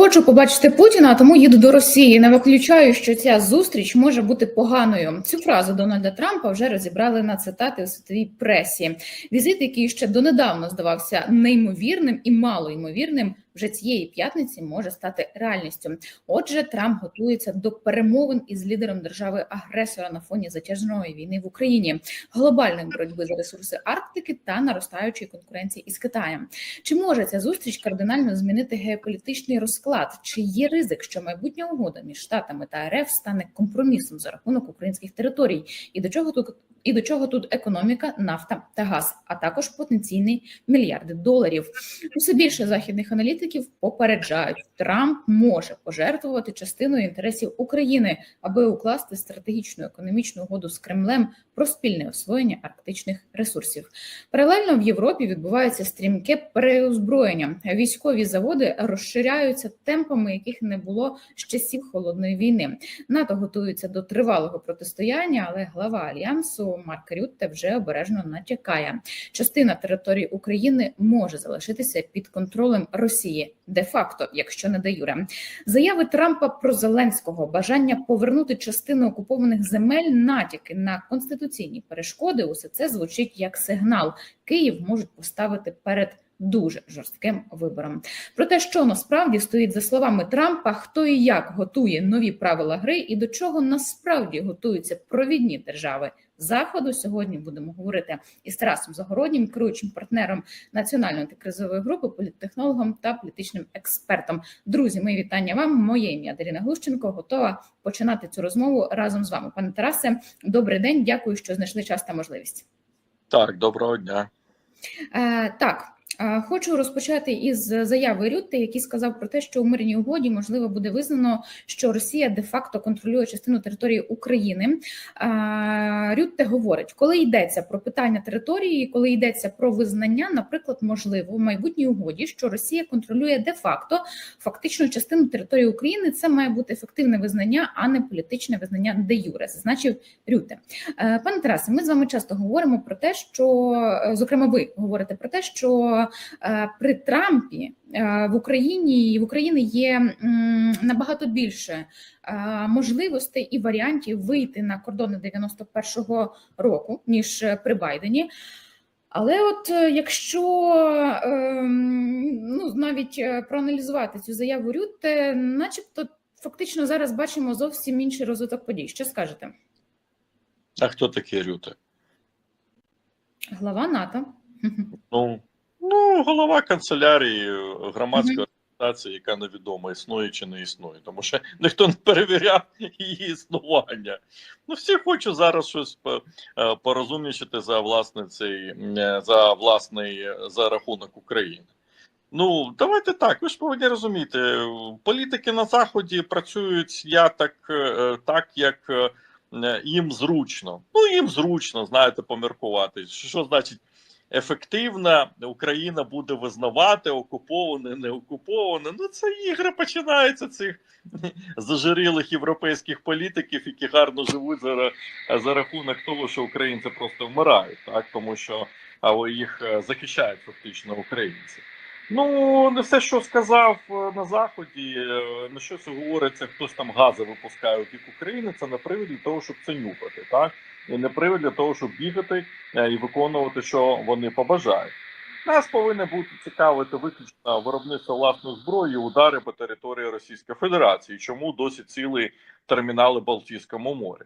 Хочу побачити Путіна, тому їду до Росії. Не виключаю, що ця зустріч може бути поганою. Цю фразу Дональда Трампа вже розібрали на цитати у світовій пресі. Візит, який ще донедавна здавався неймовірним і малоймовірним, вже цієї п'ятниці може стати реальністю. Отже, Трамп готується до перемовин із лідером держави-агресора на фоні затяжної війни в Україні, глобальної боротьби за ресурси Арктики та наростаючої конкуренції із Китаєм. Чи може ця зустріч кардинально змінити геополітичний розклад? Чи є ризик, що майбутня угода між штатами та РФ стане компромісом за рахунок українських територій? І до чого тут і до чого тут економіка, нафта та газ, а також потенційні мільярди доларів? Усе більше західних аналітиків попереджають, Трамп може пожертвувати частиною інтересів України, аби укласти стратегічну економічну угоду з Кремлем про спільне освоєння арктичних ресурсів. Паралельно в Європі відбувається стрімке переозброєння. Військові заводи розширяються темпами, яких не було з часів холодної війни. НАТО готується до тривалого протистояння, але глава альянсу Марк Рютте вже обережно натякає. Частина території України може залишитися під контролем Росії де-факто, якщо не де юре. Заяви Трампа про Зеленського, бажання повернути частину окупованих земель, натяки на конституційні перешкоди. Усе це звучить як сигнал. Київ можуть поставити перед. Дуже жорстким вибором про те, що насправді стоїть за словами Трампа, хто і як готує нові правила гри, і до чого насправді готуються провідні держави заходу. Сьогодні будемо говорити із Тарасом Загороднім, керуючим партнером національної антикризової групи, політтехнологом та політичним експертом. Друзі, мої вітання вам. Моє ім'я Даріна Глущенко. Готова починати цю розмову разом з вами. Пане Тарасе, добрий день. Дякую, що знайшли час та можливість. Так, доброго дня. Е, так. Хочу розпочати із заяви Рютте, який сказав про те, що у мирній угоді можливо буде визнано, що Росія де-факто контролює частину території України. Рютте говорить, коли йдеться про питання території, коли йдеться про визнання, наприклад, можливо в майбутній угоді, що Росія контролює де-факто фактичну частину території України. Це має бути ефективне визнання, а не політичне визнання де юре, зазначив Рютте. Пане Тарасе, ми з вами часто говоримо про те, що зокрема, ви говорите про те, що при Трампі в Україні в Україні є набагато більше можливостей і варіантів вийти на кордони 91-го року ніж при Байдені. Але от якщо ну навіть проаналізувати цю заяву Рютте, начебто фактично зараз бачимо зовсім інший розвиток подій. Що скажете? А хто такий Рюте? Глава НАТО. Ну, Ну, голова канцелярії громадської mm -hmm. організації, яка невідомо існує чи не існує, тому що ніхто не перевіряв її існування. Ну, всі хочуть зараз щось порозумнічити за власне цей за власний за рахунок України. Ну, давайте так. Ви ж повинні розуміти, політики на заході працюють я так, так як їм зручно. Ну їм зручно, знаєте, поміркувати. Що значить? Ефективна Україна буде визнавати окуповане, не окуповане. Ну це ігри починаються цих зажирілих європейських політиків, які гарно живуть за за рахунок того, що українці просто вмирають, так тому що а їх захищають фактично українці. Ну, не все, що сказав на заході, на що це говориться, хтось там гази випускає у бік України. Це не привід для того, щоб це нюхати, так не привід для того, щоб бігати і виконувати, що вони побажають. Нас повинно бути цікавити виключно виробництво власної зброї, удари по території Російської Федерації. Чому досі цілі термінали Балтійському морі?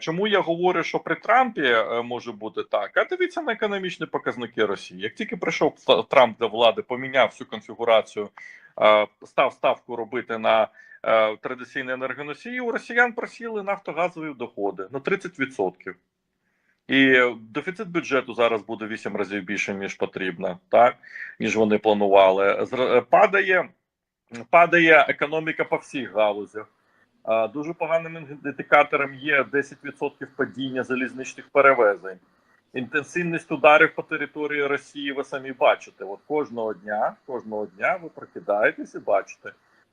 Чому я говорю, що при Трампі може бути так? А дивіться на економічні показники Росії. Як тільки прийшов Трамп до влади, поміняв всю конфігурацію, став ставку робити на традиційні енергоносії, у росіян просіли нафтогазові доходи на 30%. І дефіцит бюджету зараз буде 8 разів більше, ніж потрібно, так ніж вони планували. Падає, падає економіка по всіх галузях. Дуже поганим індикатором є 10% падіння залізничних перевезень. Інтенсивність ударів по території Росії ви самі бачите. От кожного дня, кожного дня ви прокидаєтесь і бачите.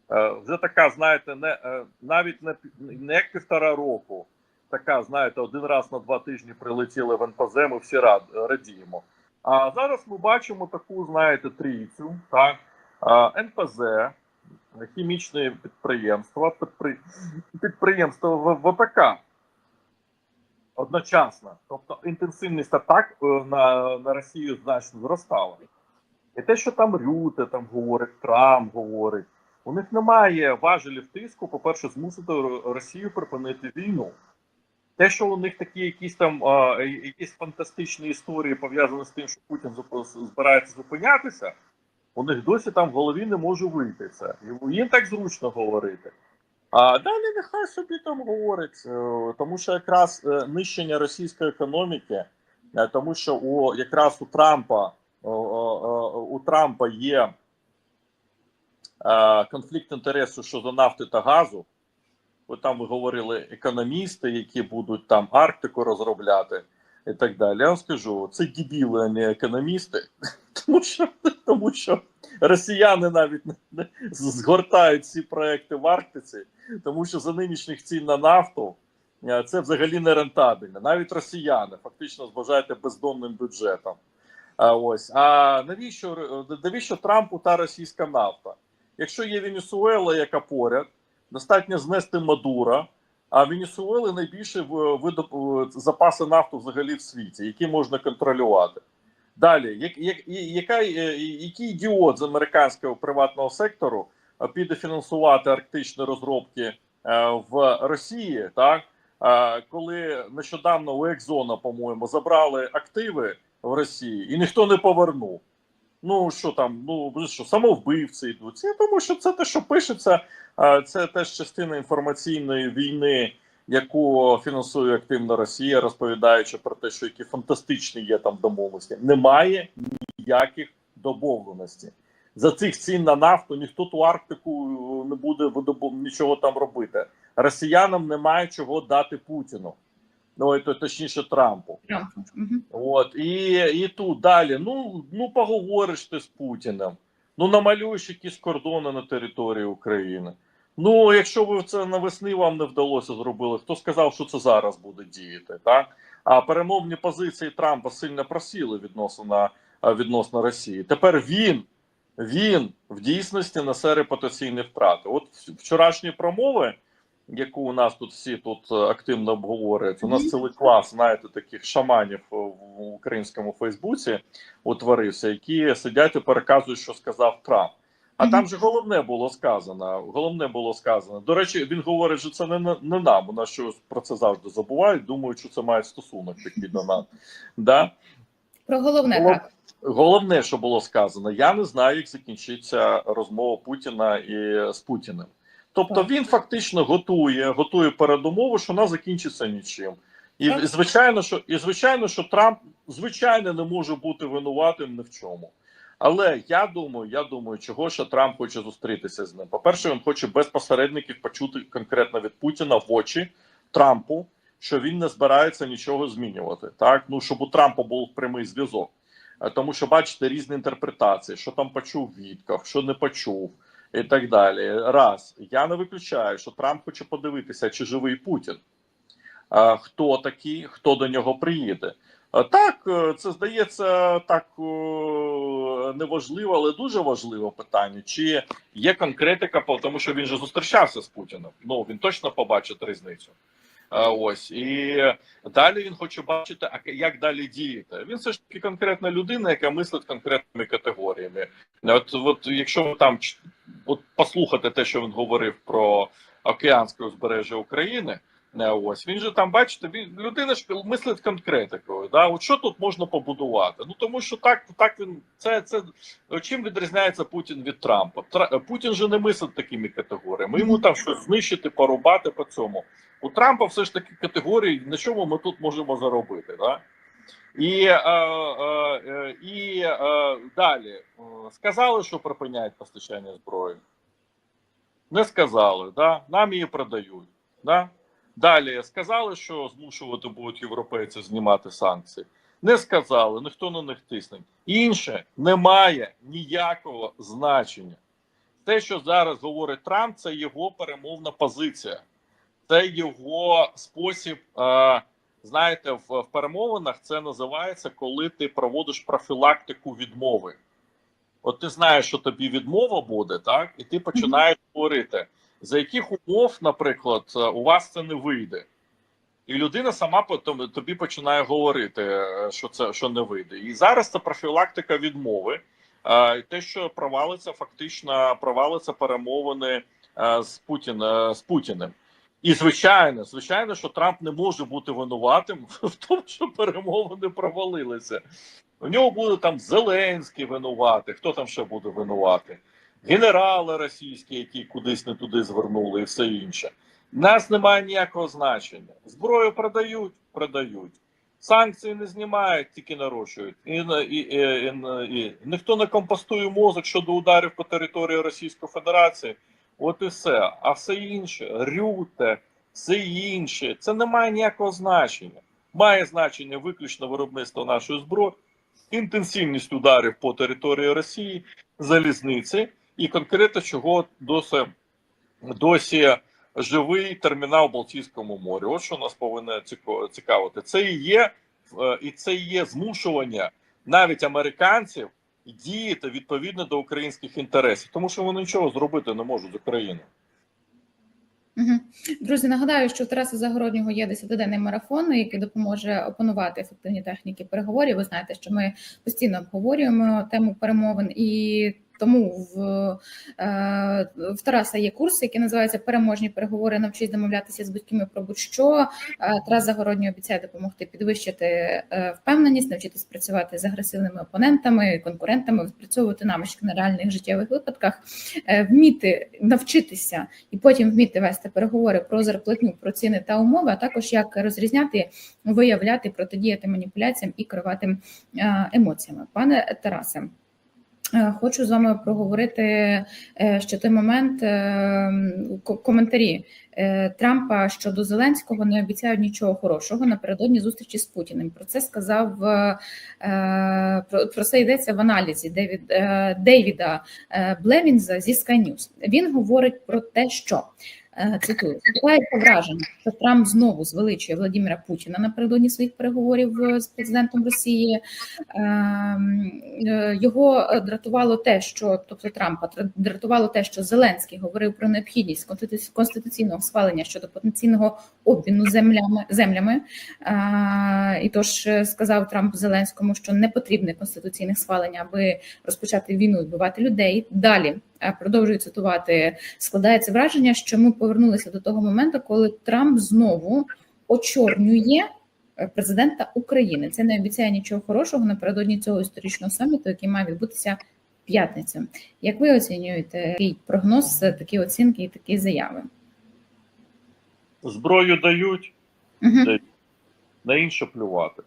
Вже така, знаєте, не навіть не, не як півтора року. Така, знаєте, один раз на два тижні прилетіли в НПЗ, ми всі рад, радіємо. А зараз ми бачимо таку, знаєте, трійцю, так, НПЗ, хімічні підприємства, підпри... підприємства В- ВПК одночасно. Тобто інтенсивність атак е, на, на Росію значно зростала. І те, що там Рюте там говорить, Трамп говорить, у них немає важелів тиску, по-перше, змусити Росію припинити війну. Те, що у них такі якісь там а, якісь фантастичні історії пов'язані з тим, що Путін збирається зупинятися, у них досі там в голові не може вийти це. Їм так зручно говорити. А далі нехай собі там говорить, е, тому що якраз е, нищення російської економіки, е, тому що у якраз у Трампа у Трампа є конфлікт інтересу щодо нафти та газу. Бо там ви говорили економісти, які будуть там Арктику розробляти і так далі. Я вам скажу, це дебіли, а не економісти, тому що, тому що росіяни навіть згортають ці проекти в Арктиці, тому що за нинішніх цін на нафту е, це взагалі не рентабельно. Навіть росіяни фактично збажаєте бездонним бюджетом. А ось а навіщо навіщо Трампу та російська нафта? Якщо є Венесуела, яка поряд, достатньо знести Мадура. А Венесуели найбільше видоб- запаси нафту взагалі в світі, які можна контролювати. Далі, як, як, яка, який ідіот з американського приватного сектору е, піде фінансувати арктичні розробки е, в Росії, так? Е, коли нещодавно у Екзона, по-моєму, забрали активи в Росії і ніхто не повернув. Ну що там, ну що самовбивці йдуть. Це тому, що це те, що пишеться, це теж частина інформаційної війни, яку фінансує активно Росія, розповідаючи про те, що які фантастичні є там домовленості. Немає ніяких домовленостей. За цих цін на нафту ніхто ту Арктику не буде нічого там робити. Росіянам немає чого дати Путіну. Ну, то точніше Трампу. Трампу. От і, і тут далі. Ну ну поговориш ти з Путіним. Ну намалюєш якісь кордони на території України. Ну, якщо ви це навесни вам не вдалося зробили, хто сказав, що це зараз буде діяти, так? А перемовні позиції Трампа сильно просіли відносно відносно Росії. Тепер він, він в дійсності несе репутаційні втрати. От вчорашні промови, яку у нас тут всі тут е, активно обговорюють, у нас цілий клас, знаєте, таких шаманів е, в українському Фейсбуці утворився, які сидять і переказують, що сказав Трамп. А там же головне було сказано. Головне було сказано. До речі, він говорить, що це не, не нам. У нас що про це завжди забувають. Думають, що це має стосунок такий до нас. Да? Про головне Голов- так. Головне, що було сказано, я не знаю, як закінчиться розмова Путіна і з Путіним. Тобто він фактично готує, готує передумову, що вона закінчиться нічим. І звичайно, що і звичайно, що Трамп звичайно не може бути винуватим ні в чому. Але я думаю, я думаю, чого ще Трамп хоче зустрітися з ним. По-перше, він хоче без посередників почути конкретно від Путіна в очі Трампу, що він не збирається нічого змінювати. Так, ну щоб у Трампа був прямий зв'язок. Е, Тому що бачите різні інтерпретації, що там почув Вітков, що не почув, і так далі. Раз я не виключаю, що Трамп хоче подивитися, чи живий Путін, хто такий, хто до нього приїде. Так, е, це здається так неважливо, але дуже важливе питання. Чи є конкретика, тому що він же зустрічався з Путіним. Ну він точно побачить різницю. Ось і далі він хоче бачити, а як далі діяти. Він все ж таки конкретна людина, яка мислить конкретними категоріями. От, от якщо там от послухати те, що він говорив про океанське узбережжя України. Ось він же там, бачите, він людина ж мислить конкретикою. Да? От що тут можна побудувати? Ну тому що так, так він це, це чим відрізняється Путін від Трампа? Тра- Путін же не мислить такими категоріями. Йому там щось знищити, порубати по цьому. У Трампа все ж таки категорії, на чому ми тут можемо заробити. Да? І, е, е, е, і е, далі сказали, що припиняють постачання зброї. Не сказали, да? нам її продають. Да? Далі сказали, що змушувати будуть європейці знімати санкції. Не сказали, ніхто на них тисне. Інше не має ніякого значення. Те, що зараз говорить Трамп, це його перемовна позиція, це його спосіб. Е, знаєте, в, в перемовинах це називається, коли ти проводиш профілактику відмови. от ти знаєш, що тобі відмова буде, так, і ти починаєш говорити, за яких умов, наприклад, е, у вас це не вийде. І людина сама тобі починає говорити, е, що це що не вийде. І зараз це профілактика відмови. Е, Те, що провалиться, фактично провалиться перемовини з Путін, е, з Путіним. І звичайно, звичайно, що Трамп не може бути винуватим в тому, що перемовини провалилися. У нього буде там Зеленський винувати. Хто там ще буде винувати? Генерали російські, які кудись не туди звернули, і все інше. Нас немає ніякого значення. Зброю продають, продають. Санкції не знімають, тільки нарощують. І, і, і, і, ніхто не компостує мозок щодо ударів по території Російської Федерації. От і все. А все інше, рюте, все інше, це не має ніякого значення. Має значення виключно виробництво нашої зброї, інтенсивність ударів по території Росії, залізниці і конкретно чого досі, досі живий термінал Балтійському морі. От що нас повинно цікавити. Це і є, е, і це і є змушування навіть американців діяти відповідно до українських інтересів, тому що вони нічого зробити не можуть з Україною. Друзі, нагадаю, що у Тараса Загороднього є 10-денний марафон, який допоможе опанувати ефективні техніки переговорів. Ви знаєте, що ми постійно обговорюємо тему перемовин і. Тому в, е, в Тараса є курс, який називається Переможні переговори. Навчись домовлятися з батьками про будь-що. Е, Тарас Загородній обіцяє допомогти підвищити е, впевненість, навчитись працювати з агресивними опонентами, конкурентами, відпрацьовувати навички на реальних життєвих випадках, вміти навчитися і потім вміти вести переговори про зарплатню, про ціни та умови, а також як розрізняти, виявляти, протидіяти маніпуляціям і керувати емоціями. Пане Тарасе. Е, Хочу з вами проговорити е, ще той момент е, коментарі Трампа щодо Зеленського не обіцяють нічого хорошого напередодні зустрічі з Путіним. Про це сказав про, це йдеться в аналізі Девід, Дейвіда Блевінза зі Sky News. Він говорить про те, що цитую складається враження, що Трамп знову звеличує Владимира Путіна напередодні своїх переговорів е, з президентом Росії. Ем, е, Його дратувало те, що тобто Трампа дратувало те, що Зеленський говорив про необхідність конституційного схвалення щодо потенційного обміну землями землями. Е, І тож е, сказав Трамп Зеленському, що не потрібне конституційне схвалення, аби розпочати війну і вбивати людей. Далі е, продовжую цитувати. Складається враження, що ми повернулися до того моменту, коли Трамп знову очорнює е, президента України. Це не обіцяє нічого хорошого напередодні цього історичного саміту, який має відбутися в п'ятницю. Як ви оцінюєте такий прогноз, е, такі оцінки і такі заяви? Зброю дають, Угу, на інше плювати.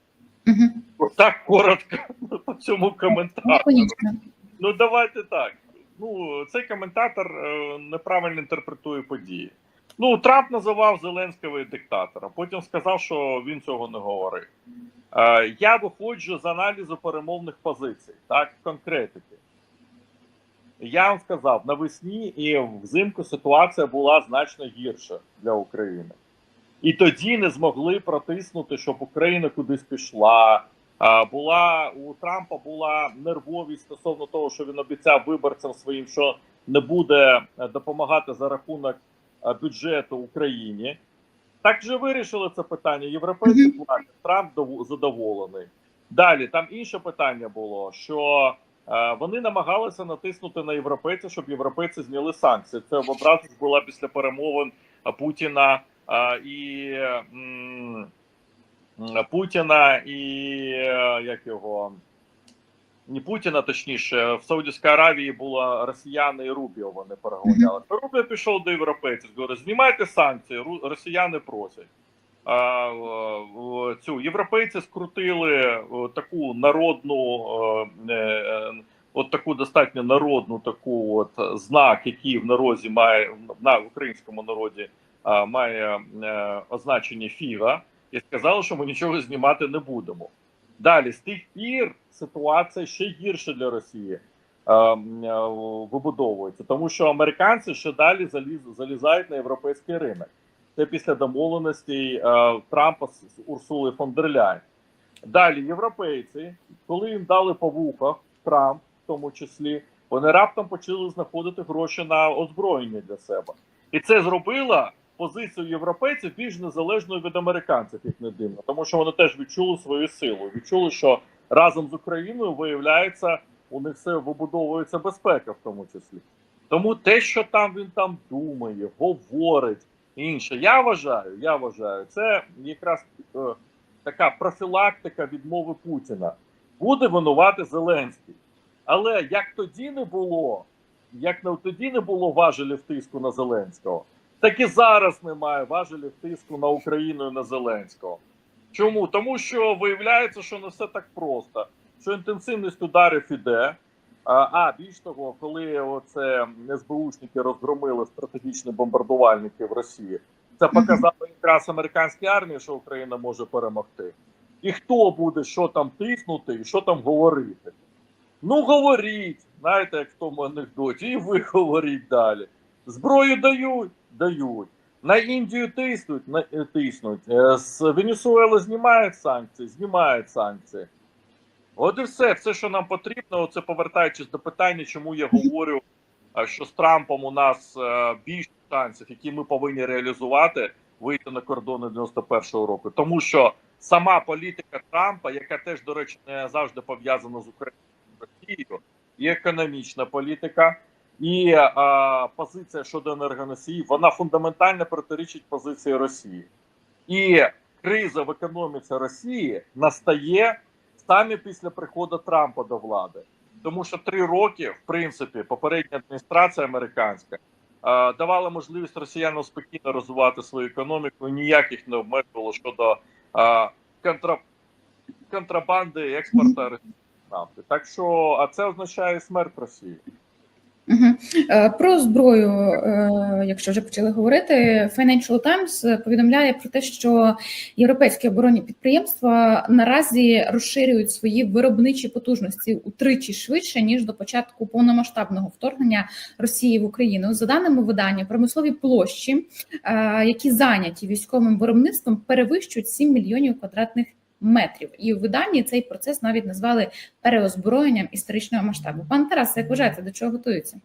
угу. Так коротко по цьому коментарю. Лаконічно. Ну давайте так. Ну, цей коментатор е, неправильно інтерпретує події. Ну, Трамп називав Зеленського диктатором, потім сказав, що він цього не говорив. Е, я виходжу з аналізу перемовних позицій, так, конкретики. Я вам сказав, навесні і взимку ситуація була значно гірша для України. І тоді не змогли протиснути, щоб Україна кудись пішла. Була у Трампа була нервовість стосовно того, що він обіцяв виборцям своїм, що не буде е, допомагати за рахунок е, бюджету Україні. Так же вирішили це питання. Європейці Мгм. платять, Трамп дов- задоволений. Далі там інше питання було, що е, вони намагалися натиснути на європейців, щоб європейці зняли санкції. Це одразу ж була після перемовин Путіна і Путіна і е, як його. Не Путіна, точніше, в Саудівській Аравії було росіяни і Рубіо. Вони переговняли. Рубіо пішов до європейців. Говорить, знімайте санкції, росіяни просять. А, цю європейці скрутили таку народну, е, е, от таку достатньо народну таку от знак, який в народі має на українському народі має означення фіга, і сказали, що ми нічого знімати не будемо. Далі з тих пір ситуація ще гірша для Росії е, е, вибудовується, тому що американці ще далі заліз, залізають на європейський ринок. Це після домовленостей е, Трампа з з Урсулою фон дер Ляйн. Далі європейці, коли їм дали по вухах Трамп, в тому числі, вони раптом почали знаходити гроші на озброєння для себе. І це зробило позицію європейців більш незалежною від американців, як не дивно, тому що вони теж відчули свою силу. Відчули, що разом з Україною виявляється, у них все вибудовується безпека, в тому числі. Тому те, що там він там думає, говорить інше, я вважаю, я вважаю, це якраз е, така профілактика відмови Путіна. Буде винувати Зеленський. Але як тоді не було, як не тоді не було важелів тиску на Зеленського, так і зараз немає важелів тиску на Україну і на Зеленського. Чому? Тому що виявляється, що не все так просто, що інтенсивність ударів іде. А, більш того, коли оце СБУшники розгромили стратегічні бомбардувальники в Росії, це показало якраз американській армії, що Україна може перемогти. І хто буде що там тиснути і що там говорити? Ну, говоріть, знаєте, як в тому анекдоті, і ви говоріть далі. Зброю дають, дають. На Індію тиснуть, на, е, тиснуть. Е, З Венесуели знімають санкції, знімають санкції. От і все, все, що нам потрібно, це повертаючись до питання, чому я говорю, е, що з Трампом у нас більше шансів, які ми повинні реалізувати, вийти на кордони 91-го року. Тому що сама політика Трампа, яка теж, до речі, не завжди пов'язана з Україною Росією, і економічна політика, і е, позиція щодо енергоносіїв, вона фундаментально протирічить позиції Росії. І криза в економіці Росії настає саме після приходу Трампа до влади. Тому що три роки, в принципі, попередня адміністрація американська е, давала можливість росіянам спокійно розвивати свою економіку, і ніяких не обмежувало щодо е, контра... контрабанди експорту нафти. Так що, а це означає смерть Росії. Е, Про зброю, е, якщо вже почали говорити, Financial Times повідомляє про те, що європейські оборонні підприємства наразі розширюють свої виробничі потужності утричі швидше ніж до початку повномасштабного вторгнення Росії в Україну. За даними видання, промислові площі, е, які зайняті військовим виробництвом, перевищують 7 мільйонів квадратних метрів. І у виданні цей процес навіть назвали переозброєнням історичного масштабу. Пан Тарас, як вважаєте, до чого готуються?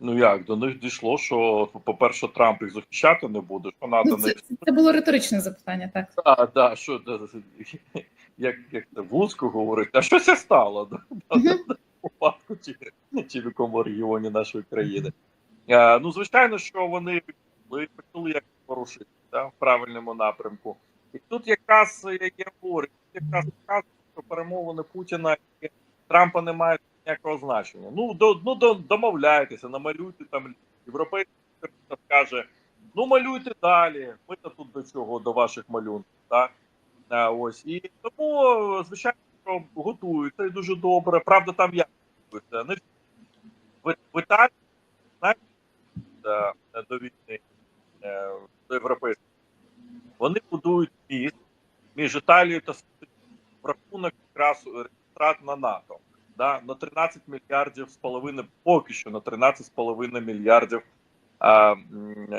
Ну як до них дійшло, що по-перше, Трамп їх захищати не буде, що треба Ну, це, це було риторичне запитання, так. Да, да, що да, як, як це вузько говорить, а що це стало да, випадку чи, чи в якому регіоні нашої країни? А, ну, звичайно, що вони почали як порушити да, в правильному напрямку. І тут якраз е, як я говорю, тут якраз показує, що перемовини Путіна і Трампа не мають ніякого значення. Ну, до, ну до, домовляйтеся, намалюйте там європейський каже. Ну, малюйте далі. Ми то тут до чого, до ваших малюнків, так? А, ось. І тому, звичайно, готуються і дуже добре. Правда, там як готуються? В, в Італії, до, до війни е, до європейської, вони будують міст між Італією та в рахунок якраз реєстрат на НАТО. Да, на 13 мільярдів з половиною, поки що на 13 з половиною мільярдів а,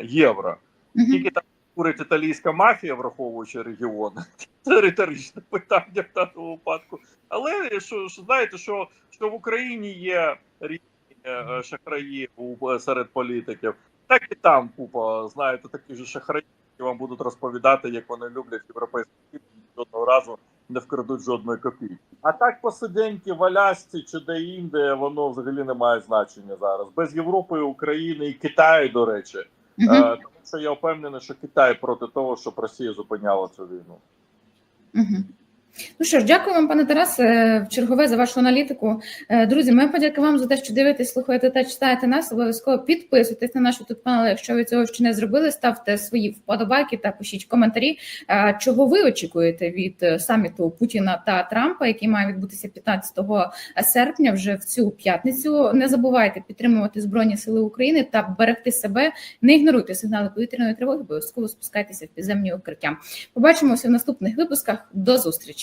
євро. Мгм. Скільки там курить італійська мафія, враховуючи регіон? Це риторичне питання в даному випадку. Але що, що знаєте, що, що в Україні є різні е, е, шахраї е, серед політиків, так і там купа, знаєте, такі ж шахраї, які вам будуть розповідати, як вони люблять європейські жодного разу не вкрадуть жодної копійки. А так посиденьки в Алясці чи де-інде, воно взагалі не має значення зараз. Без Європи, України і Китаю, до речі. Е, Тому що я впевнений, що Китай проти того, щоб Росія зупиняла цю війну. Ну що ж, дякую вам, пане Тарасе, в чергове за вашу аналітику. Е, Друзі, ми подяки вам за те, що дивитесь, слухаєте та читаєте нас. Обов'язково підписуйтесь на наш youtube канал, якщо ви цього ще не зробили. Ставте свої вподобайки та пишіть коментарі. Е, Чого ви очікуєте від е, саміту Путіна та Трампа, який має відбутися 15 серпня, вже в цю п'ятницю. Не забувайте підтримувати збройні сили України та берегти себе. Не ігноруйте сигнали повітряної тривоги. Обов'язково спускайтеся в підземні укриття. Побачимося в наступних випусках. До зустрічі.